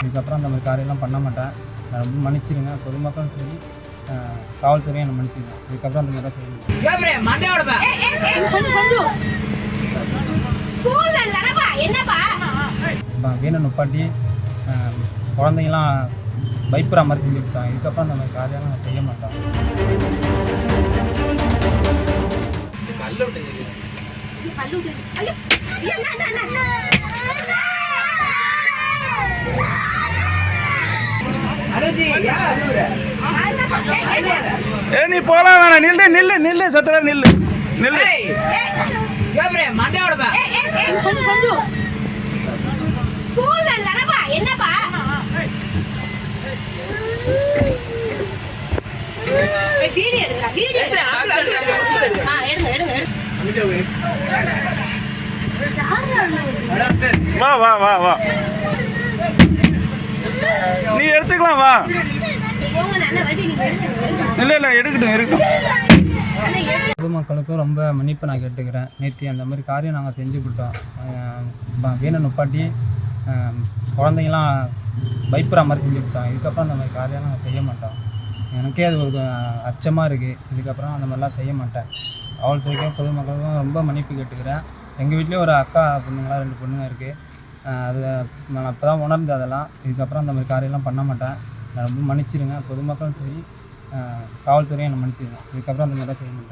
இதுக்கப்புறம் அந்த மாதிரி காரியெல்லாம் பண்ண மாட்டேன். நான் ரொம்ப மன்னிச்சிடுங்க பொதுமக்களும் சரி காவல்துறையும் என்னை மன்னிச்சிடுங்க இதுக்கப்புறம் அந்த மாதிரி செய்ய மாட்டேன் சொல்லு சொல்லு ஸ்கூல் வேன்லடா என்னப்பா? இப்போ வீணை நுப்பாட்டி குழந்தைங்களாம் பயப்படுற மாதிரி செஞ்சு விட்டாங்க இதுக்கப்புறம் அந்த மாதிரி காரியம்லாம் நான் செய்ய மாட்டேன். ஏ நீ போலாம் வேணாம். நில்லு நில்லு நில்லு சத்துல நில்லு. நில்லு. என்னப்பா? வீடியோ எடுக்கா வீடியோ வா வா வா வா. நீ எடுத்துக்கலாம் வா. இல்லை இல்லை எடுக்கட்டும் இருக்கட்டும் பொதுமக்களுக்கும் ரொம்ப மன்னிப்பு நான் கேட்டுக்கிறேன். நேற்று அந்த மாதிரி காரியம் நாங்கள் செஞ்சு கொடுத்தோம். வீணை நுப்பாட்டி குழந்தைங்களாம் பயப்படுற மாதிரி செஞ்சு கொடுத்தோம். இதுக்கப்புறம் அந்த மாதிரி காரியம் நாங்கள் செய்ய மாட்டோம். எனக்கே அது ஒரு அச்சமாக இருக்குது இதுக்கப்புறம் அந்த மாதிரிலாம் செய்ய மாட்டேன். காவல்துறைக்கும் பொதுமக்களுக்கும் ரொம்ப மன்னிப்பு கேட்டுக்கிறேன். எங்கள் வீட்லேயும் ஒரு அக்கா பொண்ணுங்களாம் ரெண்டு பொண்ணுங்க இருக்குது அது நான் அப்போ தான் உணர்ந்து அதெல்லாம். இதுக்கப்புறம் அந்த மாதிரி காரியெல்லாம் பண்ண மாட்டேன். நான் ரொம்ப மன்னிச்சிடுங்க பொதுமக்களும் சரி காவல்துறையும் என்னை மன்னிச்சிடுங்க இதுக்கப்புறம் அந்த மாதிரிலாம் செய்ய மாட்டேன்.